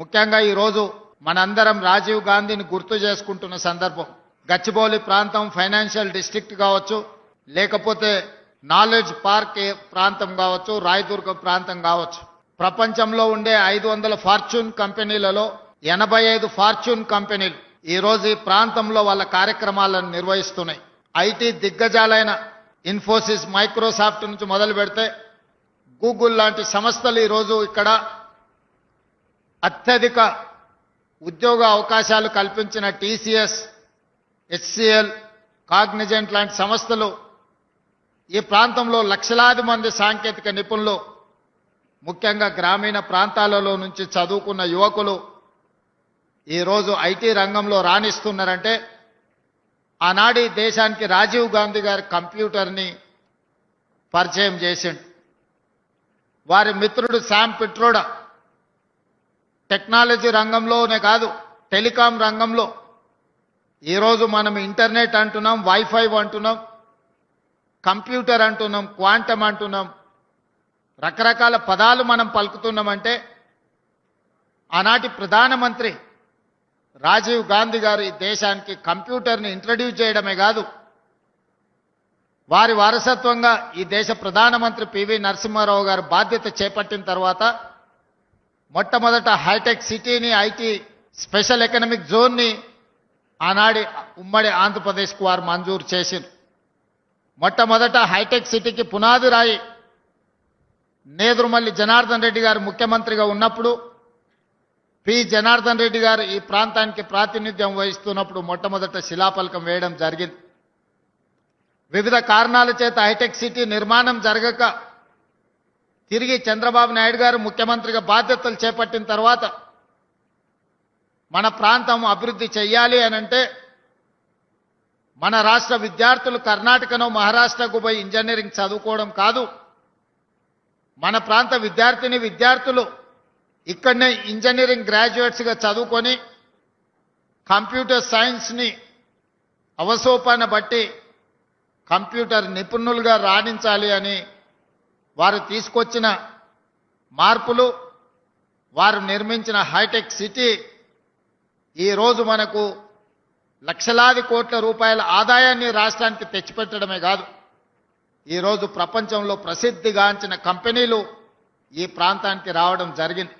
ముఖ్యంగా ఈరోజు మనందరం రాజీవ్ గాంధీని గుర్తు చేసుకుంటున్న సందర్భం. గచ్చిబౌలి ప్రాంతం ఫైనాన్షియల్ డిస్ట్రిక్ట్ కావచ్చు లేకపోతే నాలెడ్జ్ పార్క్ ప్రాంతం కావచ్చు రాయదుర్గ ప్రాంతం కావచ్చు. ప్రపంచంలో ఉండే ఐదు వందల ఫార్చ్యూన్ కంపెనీలలో ఎనభై ఐదు ఫార్చ్యూన్ కంపెనీలు ఈరోజు ఈ ప్రాంతంలో వాళ్ళ కార్యక్రమాలను నిర్వహిస్తున్నాయి. ఐటీ దిగ్గజాలైన ఇన్ఫోసిస్ మైక్రోసాఫ్ట్ నుంచి మొదలు పెడితే గూగుల్ లాంటి సంస్థలు ఈరోజు ఇక్కడ అత్యధిక ఉద్యోగ అవకాశాలు కల్పించిన టీసీఎస్ హెచ్సిఎల్ కాగ్నిజెంట్ లాంటి సంస్థలు ఈ ప్రాంతంలో లక్షలాది మంది సాంకేతిక నిపుణులు ముఖ్యంగా గ్రామీణ ప్రాంతాలలో నుంచి చదువుకున్న యువకులు ఈరోజు ఐటీ రంగంలో రాణిస్తున్నారంటే ఆనాడి దేశానికి రాజీవ్ గాంధీ గారి కంప్యూటర్ని పరిచయం చేసిండు. వారి మిత్రుడు శామ్ పిట్రోడా టెక్నాలజీ రంగంలోనే కాదు టెలికాం రంగంలో. ఈరోజు మనం ఇంటర్నెట్ అంటున్నాం వైఫై అంటున్నాం కంప్యూటర్ అంటున్నాం క్వాంటమ్ అంటున్నాం. రకరకాల పదాలు మనం పలుకుతున్నామంటే ఆనాటి ప్రధానమంత్రి రాజీవ్ గాంధీ గారు ఈ దేశానికి కంప్యూటర్ని ఇంట్రడ్యూస్ చేయడమే కాదు వారి వారసత్వంగా ఈ దేశ ప్రధానమంత్రి పివి నరసింహారావు గారు బాధ్యత చేపట్టిన తర్వాత మొట్టమొదట హైటెక్ సిటీని ఐటీ స్పెషల్ ఎకనామిక్ జోన్ని ఆనాడి ఉమ్మడి ఆంధ్రప్రదేశ్కు వారు మంజూరు చేసింది మొట్టమొదట హైటెక్ సిటీకి పునాది రాయి నేదురుమల్లి జనార్దన్ రెడ్డి గారు ముఖ్యమంత్రిగా ఉన్నప్పుడు పి జనార్దన్ రెడ్డి గారు ఈ ప్రాంతానికి ప్రాతినిధ్యం వహిస్తున్నప్పుడు మొట్టమొదట శిలాఫలకం వేయడం జరిగింది. వివిధ కారణాల చేత హైటెక్ సిటీ నిర్మాణం జరగక తిరిగి చంద్రబాబు నాయుడు గారు ముఖ్యమంత్రిగా బాధ్యతలు చేపట్టిన తర్వాత మన ప్రాంతం అభివృద్ధి చెయ్యాలి అనంటే మన రాష్ట్ర విద్యార్థులు కర్ణాటకనో మహారాష్ట్రకు పోయి ఇంజనీరింగ్ చదువుకోవడం కాదు. మన ప్రాంత విద్యార్థిని విద్యార్థులు ఇక్కడనే ఇంజనీరింగ్ గ్రాడ్యుయేట్స్గా చదువుకొని కంప్యూటర్ సైన్స్ని అవసోపాన బట్టి కంప్యూటర్ నిపుణులుగా రాణించాలి అని వారు తీసుకొచ్చిన మార్పులు వారు నిర్మించిన హైటెక్ సిటీ ఈరోజు మనకు లక్షలాది కోట్ల రూపాయల ఆదాయాన్ని రాష్ట్రానికి తెచ్చిపెట్టడమే కాదు ఈరోజు ప్రపంచంలో ప్రసిద్ధిగాంచిన కంపెనీలు ఈ ప్రాంతానికి రావడం జరిగింది.